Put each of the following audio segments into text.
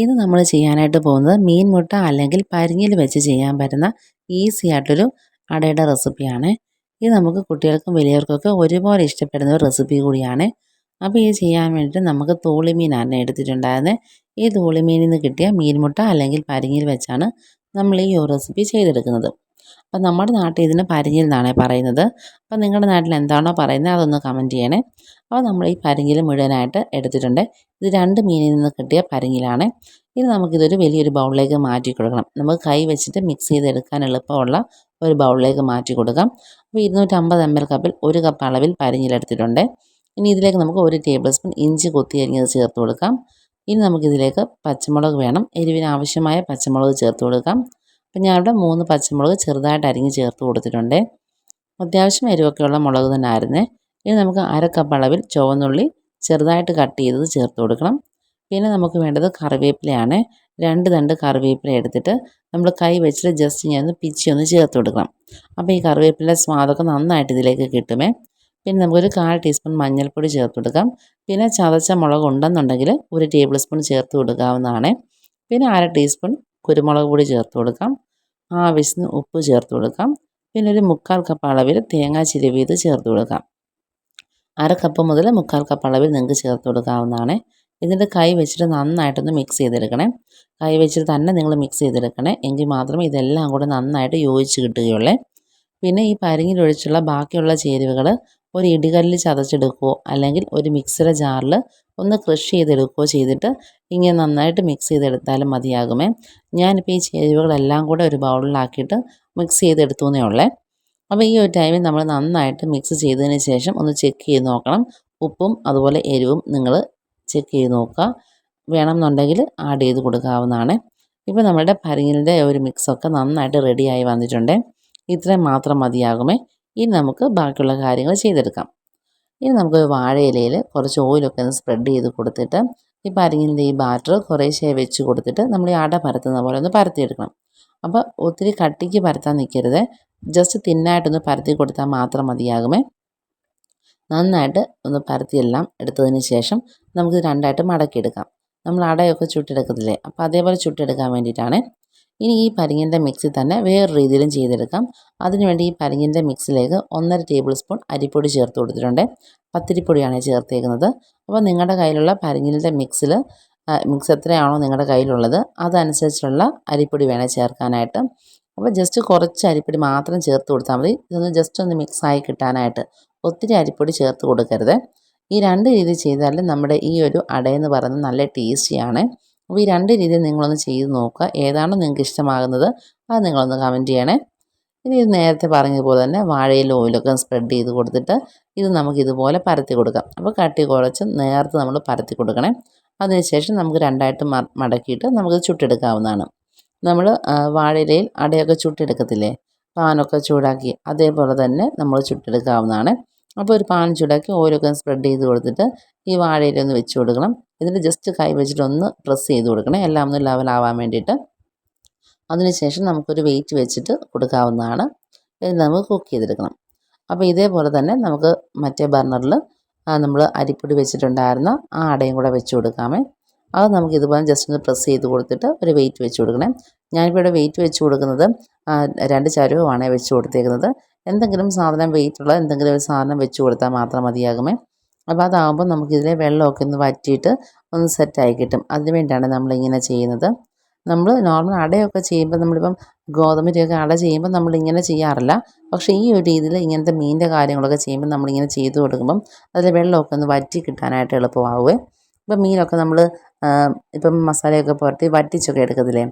ഇന്ന് നമ്മൾ ചെയ്യാനായിട്ട് പോകുന്നത് മീൻ മുട്ട അല്ലെങ്കിൽ പരിഞ്ഞിൽ വെച്ച് ചെയ്യാൻ പറ്റുന്ന ഈസി ആയിട്ടൊരു അടയുടെ റെസിപ്പിയാണ്. ഇത് നമുക്ക് കുട്ടികൾക്കും വലിയവർക്കൊക്കെ ഒരുപോലെ ഇഷ്ടപ്പെടുന്ന ഒരു റെസിപ്പി കൂടിയാണ്. അപ്പോൾ ഇത് ചെയ്യാൻ വേണ്ടിയിട്ട് നമുക്ക് തോളിമീനാണ് എടുത്തിട്ടുണ്ടായിരുന്നത് ഈ തോളിമീനിൽ നിന്ന് കിട്ടിയ മീൻമുട്ട അല്ലെങ്കിൽ പരിങ്ങിൽ വെച്ചാണ് നമ്മൾ ഈ റെസിപ്പി ചെയ്തെടുക്കുന്നത്. അപ്പം നമ്മുടെ നാട്ടിൽ ഇതിന് പരിഞ്ഞിൽ എന്നാണ് പറയുന്നത്. അപ്പം നിങ്ങളുടെ നാട്ടിൽ എന്താണോ പറയുന്നത് അതൊന്ന് കമന്റ് ചെയ്യണേ. അപ്പോൾ നമ്മൾ ഈ പരിഞ്ഞിൽ മുഴുവനായിട്ട് എടുത്തിട്ടുണ്ട്. ഇത് രണ്ട് മീനിൽ നിന്ന് കിട്ടിയ പരിഞ്ഞിലാണ് ഇനി നമുക്കിതൊരു വലിയൊരു ബൗളിലേക്ക് മാറ്റി കൊടുക്കണം. നമുക്ക് കൈ വെച്ചിട്ട് മിക്സ് ചെയ്തെടുക്കാൻ എളുപ്പമുള്ള ഒരു ബൗളിലേക്ക് മാറ്റി കൊടുക്കാം. അപ്പോൾ ഇരുന്നൂറ്റമ്പത് എം എൽ കപ്പിൽ ഒരു കപ്പ് അളവിൽ പരിഞ്ഞിലെടുത്തിട്ടുണ്ട് ഇനി ഇതിലേക്ക് നമുക്ക് ഒരു ടേബിൾ സ്പൂൺ ഇഞ്ചി കൊത്തി അരിഞ്ഞത് ചേർത്ത് കൊടുക്കാം. ഇനി നമുക്കിതിലേക്ക് പച്ചമുളക് വേണം. എരിവിന് ആവശ്യമായ പച്ചമുളക് ചേർത്ത് കൊടുക്കാം. അപ്പം ഞാനിവിടെ മൂന്ന് പച്ചമുളക് ചെറുതായിട്ട് അരിഞ്ഞ് ചേർത്ത് കൊടുത്തിട്ടുണ്ട്. അത്യാവശ്യം എരിവൊക്കെയുള്ള മുളക് തന്നെ ആയിരുന്നേ ഇനി നമുക്ക് അര കപ്പ് അളവിൽ ചുവന്നുള്ളി ചെറുതായിട്ട് കട്ട് ചെയ്തത് ചേർത്ത് കൊടുക്കണം. പിന്നെ നമുക്ക് വേണ്ടത് കറിവേപ്പിലയാണ്. രണ്ട് തണ്ട് കറിവേപ്പില എടുത്തിട്ട് നമ്മൾ കൈ വെച്ചിട്ട് ജസ്റ്റ് ഞാൻ ഒന്ന് പിച്ചി ഒന്ന് ചേർത്ത് കൊടുക്കണം. അപ്പോൾ ഈ കറിവേപ്പിലെ സ്വാദൊക്കെ നന്നായിട്ട് ഇതിലേക്ക് കിട്ടുമേ. പിന്നെ നമുക്കൊരു കാൽ ടീസ്പൂൺ മഞ്ഞൾപ്പൊടി ചേർത്ത് കൊടുക്കാം. പിന്നെ ചതച്ച മുളക് ഉണ്ടെന്നുണ്ടെങ്കിൽ ഒരു ടേബിൾ സ്പൂൺ ചേർത്ത് കൊടുക്കാവുന്നതാണ്. പിന്നെ അര ടീസ്പൂൺ കുരുമുളക് പൊടി ചേർത്ത് കൊടുക്കാം. ആവശ്യത്തിന് ഉപ്പ് ചേർത്ത് കൊടുക്കാം. പിന്നെ ഒരു മുക്കാൽ കപ്പ് അളവിൽ തേങ്ങ ചിരവിയത് ചേർത്ത് കൊടുക്കാം. അര കപ്പ് മുതൽ മുക്കാൽ കപ്പ് അളവിൽ നിങ്ങൾക്ക് ചേർത്ത് കൊടുക്കാവുന്നതാണ്. ഇതിന്റെ കൈ വെച്ചിട്ട് നന്നായിട്ടൊന്ന് മിക്സ് ചെയ്തെടുക്കണേ. കൈ വെച്ചിട്ട് തന്നെ നിങ്ങൾ മിക്സ് ചെയ്തെടുക്കണേ. എങ്കിൽ മാത്രമേ ഇതെല്ലാം കൂടെ നന്നായിട്ട് യോജിച്ച് കിട്ടുകയുള്ളേ. പിന്നെ ഈ പരിങ്ങിലൊഴിച്ചുള്ള ബാക്കിയുള്ള ചേരുവകൾ ഒരു ഇടികല്ലിൽ ചതച്ചെടുക്കുകയോ അല്ലെങ്കിൽ ഒരു മിക്സിയുടെ ജാറിൽ ഒന്ന് ക്രഷ് ചെയ്തെടുക്കുകയോ ചെയ്തിട്ട് ഇങ്ങനെ നന്നായിട്ട് മിക്സ് ചെയ്തെടുത്താലും മതിയാകുമേ. ഞാനിപ്പോൾ ഈ ചേരുവകളെല്ലാം കൂടെ ഒരു ബൗളിലാക്കിയിട്ട് മിക്സ് ചെയ്തെടുത്തു എന്നേ ഉള്ളേ. അപ്പോൾ ഈ ഒരു ടൈമിൽ നമ്മൾ നന്നായിട്ട് മിക്സ് ചെയ്തതിന് ശേഷം ഒന്ന് ചെക്ക് ചെയ്ത് നോക്കണം. ഉപ്പും അതുപോലെ എരിവും നിങ്ങൾ ചെക്ക് ചെയ്ത് നോക്കുക. വേണമെന്നുണ്ടെങ്കിൽ ആഡ് ചെയ്ത് കൊടുക്കാവുന്നതാണ്. ഇപ്പോൾ നമ്മുടെ പരിങ്ങലിന്റെ ഒരു മിക്സൊക്കെ നന്നായിട്ട് റെഡിയായി വന്നിട്ടുണ്ട്. ഇത്രയും മാത്രം മതിയാകുമേ. ഇനി നമുക്ക് ബാക്കിയുള്ള കാര്യങ്ങൾ ചെയ്തെടുക്കാം. ഇനി നമുക്ക് വാഴയിലയിൽ കുറച്ച് ഓയിലൊക്കെ ഒന്ന് സ്പ്രെഡ് ചെയ്ത് കൊടുത്തിട്ട് ഈ പരിങ്ങിന്റെ ഈ ബാറ്റർ കുറേശ്ശെ വെച്ച് കൊടുത്തിട്ട് നമ്മൾ ഈ അട പരത്തുന്ന പോലെ ഒന്ന് പരത്തിയെടുക്കണം. അപ്പോൾ ഒത്തിരി കട്ടിക്ക് പരത്താൻ നിൽക്കരുത്. ജസ്റ്റ് തിന്നായിട്ടൊന്ന് പരത്തി കൊടുത്താൽ മാത്രം മതിയാകുമേ. നന്നായിട്ട് ഒന്ന് പരത്തിയെല്ലാം എടുത്തതിന് ശേഷം നമുക്ക് രണ്ടായിട്ട് മടക്കിയെടുക്കാം. നമ്മൾ അടയൊക്കെ ചുട്ടെടുക്കത്തില്ലേ? അപ്പോൾ അതേപോലെ ചുട്ടെടുക്കാൻ വേണ്ടിയിട്ടാണ് ഇനി ഈ പരിങ്ങിന്റെ മിക്സി തന്നെ വേറെ രീതിയിലും ചെയ്തെടുക്കാം. അതിനുവേണ്ടി ഈ പരിങ്ങിന്റെ മിക്സിലേക്ക് ഒന്നര ടേബിൾ സ്പൂൺ അരിപ്പൊടി ചേർത്ത് കൊടുത്തിട്ടുണ്ട്. പത്തിരിപ്പൊടിയാണ് ചേർത്തേക്കുന്നത്. അപ്പോൾ നിങ്ങളുടെ കയ്യിലുള്ള പരിങ്ങിന്റെ മിക്സിൽ മിക്സ് എത്രയാണോ നിങ്ങളുടെ കയ്യിലുള്ളത് അതനുസരിച്ചുള്ള അരിപ്പൊടി വേണേൽ ചേർക്കാനായിട്ട്. അപ്പോൾ ജസ്റ്റ് കുറച്ച് അരിപ്പൊടി മാത്രം ചേർത്ത് കൊടുത്താൽ മതി. ഇതൊന്ന് ജസ്റ്റ് ഒന്ന് മിക്സായി കിട്ടാനായിട്ട് ഒത്തിരി അരിപ്പൊടി ചേർത്ത് കൊടുക്കരുത്. ഈ രണ്ട് രീതി ചെയ്താലും നമ്മുടെ ഈ ഒരു അടയെന്ന് പറയുന്നത് നല്ല ടേസ്റ്റിയാണ് അപ്പോൾ ഈ രണ്ട് രീതിയിൽ നിങ്ങളൊന്ന് ചെയ്ത് നോക്കുക. ഏതാണ് നിങ്ങൾക്ക് ഇഷ്ടമാകുന്നത്? അത് നിങ്ങളൊന്ന് കമന്റ് ചെയ്യണേ. ഇനി ഇത് നേരത്തെ പറഞ്ഞതുപോലെ തന്നെ വാഴയിൽ ഓയിലൊക്കെ സ്പ്രെഡ് ചെയ്ത് കൊടുത്തിട്ട് ഇത് നമുക്ക് ഇതുപോലെ പരത്തി കൊടുക്കാം. അപ്പോൾ കട്ടി കുറച്ച് നേരത്തെ നമ്മൾ പരത്തി കൊടുക്കണേ. അതിനുശേഷം നമുക്ക് രണ്ടായിട്ട് മടക്കിയിട്ട് നമുക്ക് ചുട്ടെടുക്കാവുന്നതാണ്. നമ്മൾ വാഴയിലയിൽ അടയൊക്കെ ചുട്ടെടുക്കത്തില്ലേ? പാനൊക്കെ ചൂടാക്കി അതേപോലെ തന്നെ നമ്മൾ ചുട്ടെടുക്കാവുന്നതാണ്. അപ്പോൾ ഒരു പാൻ ചൂടാക്കി ഓയിലൊക്കെ സ്പ്രെഡ് ചെയ്ത് കൊടുത്തിട്ട് ഈ വാഴയിലൊന്ന് വെച്ച് കൊടുക്കണം. എന്നിട്ട് ജസ്റ്റ് കൈ വെച്ചിട്ട് ഒന്ന് പ്രസ് ചെയ്ത് കൊടുക്കണം. എല്ലാം ഒന്ന് ലെവലാവാൻ വേണ്ടിയിട്ട്. അതിനുശേഷം നമുക്കൊരു വെയിറ്റ് വെച്ചിട്ട് കൊടുക്കാവുന്നതാണ്. ഇത് നമുക്ക് കുക്ക് ചെയ്തെടുക്കണം. അപ്പോൾ ഇതേപോലെ തന്നെ നമുക്ക് മറ്റേ ബർണറിൽ നമ്മൾ അരിപ്പൊടി വെച്ചിട്ടുണ്ടായിരുന്ന ആ അടയും കൂടെ വെച്ച് കൊടുക്കാമേ. അത് നമുക്ക് ഇതുപോലെ ജസ്റ്റ് ഒന്ന് പ്രസ് ചെയ്ത് കൊടുത്തിട്ട് ഒരു വെയിറ്റ് വെച്ച് കൊടുക്കണേ. ഞാനിപ്പോൾ ഇവിടെ വെയിറ്റ് വെച്ച് കൊടുക്കുന്നത് രണ്ട് ചരുവമാണ് വെച്ച് കൊടുത്തേക്കുന്നത്. എന്തെങ്കിലും സാധനം വെയിറ്റുള്ള എന്തെങ്കിലും ഒരു സാധനം വെച്ച് കൊടുത്താൽ മാത്രം മതിയാകുമേ. അപ്പോൾ അതാകുമ്പോൾ നമുക്കിതിലെ വെള്ളമൊക്കെ ഒന്ന് വറ്റിയിട്ട് ഒന്ന് സെറ്റായി കിട്ടും. അതിനുവേണ്ടിയാണ് നമ്മളിങ്ങനെ ചെയ്യുന്നത്. നമ്മൾ നോർമൽ അടയൊക്കെ ചെയ്യുമ്പോൾ നമ്മളിപ്പം ഗോതമ്പിന്റെയൊക്കെ അട ചെയ്യുമ്പോൾ നമ്മളിങ്ങനെ ചെയ്യാറില്ല. പക്ഷേ ഈ ഒരു രീതിയിൽ ഇങ്ങനത്തെ മീനിന്റെ കാര്യങ്ങളൊക്കെ ചെയ്യുമ്പോൾ നമ്മളിങ്ങനെ ചെയ്തു കൊടുക്കുമ്പം അതിൽ വെള്ളമൊക്കെ ഒന്ന് വറ്റി കിട്ടാനായിട്ട് എളുപ്പമാവുമേ ഇപ്പം മീനൊക്കെ നമ്മൾ ഇപ്പം മസാലയൊക്കെ പുരട്ടി വറ്റിച്ചൊക്കെ എടുക്കത്തില്ലേ?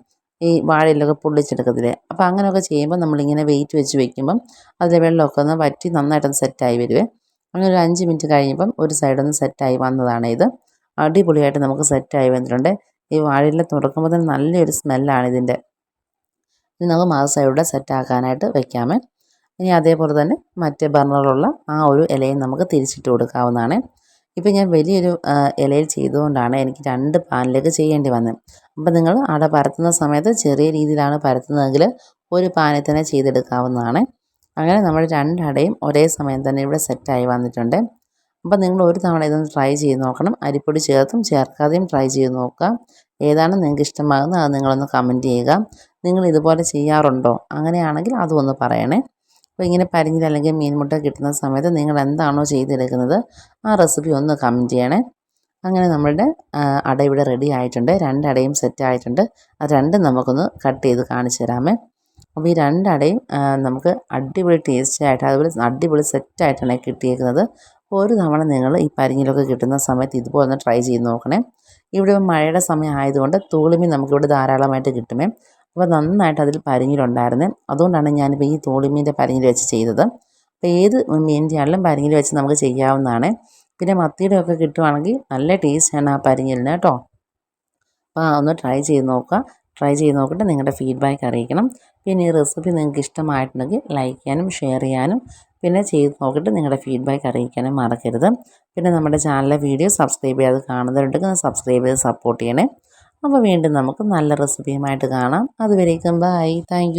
ഈ വാഴയിലൊക്കെ പൊള്ളിച്ചെടുക്കത്തില്ലേ? അപ്പോൾ അങ്ങനെയൊക്കെ ചെയ്യുമ്പോൾ നമ്മളിങ്ങനെ വെയിറ്റ് വെച്ച് വെക്കുമ്പം അതിലെ വെള്ളമൊക്കെ ഒന്ന് വറ്റി നന്നായിട്ടൊന്ന് സെറ്റായി വരുവേ. അങ്ങനെ ഒരു അഞ്ച് മിനിറ്റ് കഴിയുമ്പം ഒരു സൈഡൊന്ന് സെറ്റായി വന്നതാണ് ഇത്. അടിപൊളിയായിട്ട് നമുക്ക് സെറ്റായി വന്നിട്ടുണ്ട്. ഈ വാഴയില തുറക്കുമ്പോൾ തന്നെ നല്ലൊരു സ്മെല്ലാണ് ഇതിന്റെ. ഇനി നമുക്ക് മറു സൈഡിലൂടെ സെറ്റാക്കാനായിട്ട് വെക്കാമേ. ഇനി അതേപോലെ തന്നെ മറ്റേ ബർണറിലുള്ള ആ ഒരു ഇലയും നമുക്ക് തിരിച്ചിട്ട് കൊടുക്കാവുന്നതാണ്. ഇപ്പം ഞാൻ വലിയൊരു ഇലയിൽ ചെയ്തുകൊണ്ടാണ് എനിക്ക് രണ്ട് പാനിലേക്ക് ചെയ്യേണ്ടി വന്നത്. അപ്പം നിങ്ങൾ അട പരത്തുന്ന സമയത്ത് ചെറിയ രീതിയിലാണ് പരത്തുന്നതെങ്കിൽ ഒരു പാനിൽ തന്നെ ചെയ്തെടുക്കാവുന്നതാണ്. അങ്ങനെ നമ്മൾ രണ്ടടയും ഒരേ സമയം തന്നെ ഇവിടെ സെറ്റായി വന്നിട്ടുണ്ട്. അപ്പം നിങ്ങൾ ഒരു തവണ ഇതൊന്ന് ട്രൈ ചെയ്ത് നോക്കണം. അരിപ്പൊടി ചേർത്തും ചേർക്കാതെയും ട്രൈ ചെയ്ത് നോക്കുക. ഏതാണ് നിങ്ങൾക്ക് ഇഷ്ടമാകുന്നത് അത് നിങ്ങളൊന്ന് കമന്റ് ചെയ്യുക. നിങ്ങൾ ഇതുപോലെ ചെയ്യാറുണ്ടോ? അങ്ങനെയാണെങ്കിൽ അതും ഒന്ന് പറയണേ. അപ്പോൾ ഇങ്ങനെ പരിഞ്ഞിൽ അല്ലെങ്കിൽ മീൻമുട്ട കിട്ടുന്ന സമയത്ത് നിങ്ങൾ എന്താണോ ചെയ്തെടുക്കുന്നത് ആ റെസിപ്പി ഒന്ന് കമന്റ് ചെയ്യണേ. അങ്ങനെ നമ്മളുടെ അട ഇവിടെ റെഡി ആയിട്ടുണ്ട്. രണ്ടടയും സെറ്റ് ആയിട്ടുണ്ട്. അത് രണ്ടും നമുക്കൊന്ന് കട്ട് ചെയ്ത് കാണിച്ചു തരാമേ. അപ്പോൾ ഈ രണ്ടടയും നമുക്ക് അടിപൊളി ടേസ്റ്റി ആയിട്ട് അതുപോലെ അടിപൊളി സെറ്റായിട്ടാണ് കിട്ടിയേക്കുന്നത്. ഒരു തവണ നിങ്ങൾ ഈ പരിഞ്ഞിലൊക്കെ കിട്ടുന്ന സമയത്ത് ഇതുപോലെ ഒന്ന് ട്രൈ ചെയ്ത് നോക്കണേ. ഇവിടെ മഴയുടെ സമയം ആയതുകൊണ്ട് തൂളിമീൻ നമുക്കിവിടെ ധാരാളമായിട്ട് കിട്ടുമേ. അപ്പോൾ നന്നായിട്ട് അതിൽ പരിഞ്ഞിലുണ്ടായിരുന്നേ. അതുകൊണ്ടാണ് ഞാനിപ്പോൾ ഈ തോളിമീന്റെ പരിഞ്ഞിൽ വെച്ച് ചെയ്തത്. അപ്പോൾ ഏത് മീനിന്റെ ആണെങ്കിലും പരിഞ്ഞിൽ വെച്ച് നമുക്ക് ചെയ്യാവുന്നതാണ്. പിന്നെ മത്തിയുടെ ഒക്കെ കിട്ടുവാണെങ്കിൽ നല്ല ടേസ്റ്റാണ് ആ പരിഞ്ഞിലിന് കേട്ടോ. അപ്പോൾ ഒന്ന് ട്രൈ ചെയ്ത് നോക്കുക. ട്രൈ ചെയ്ത് നോക്കിയിട്ട് നിങ്ങളുടെ ഫീഡ്ബാക്ക് അറിയിക്കണം. പിന്നെ ഈ റെസിപ്പി നിങ്ങൾക്ക് ഇഷ്ടമായിട്ടുണ്ടെങ്കിൽ ലൈക്ക് ചെയ്യാനും ഷെയർ ചെയ്യാനും പിന്നെ ചെയ്ത് നോക്കിയിട്ട് നിങ്ങളുടെ ഫീഡ്ബാക്ക് അറിയിക്കാനും മറക്കരുത്. പിന്നെ നമ്മുടെ ചാനലിലെ വീഡിയോ സബ്സ്ക്രൈബ് ചെയ്യാതെ കാണുന്നവരുണ്ടെങ്കിൽ സബ്സ്ക്രൈബ് ചെയ്ത് സപ്പോർട്ട് ചെയ്യണേ. അപ്പോൾ വീണ്ടും നമുക്ക് നല്ല റെസിപ്പിയുമായിട്ട് കാണാം. അതുവരേക്കും ബൈ. താങ്ക്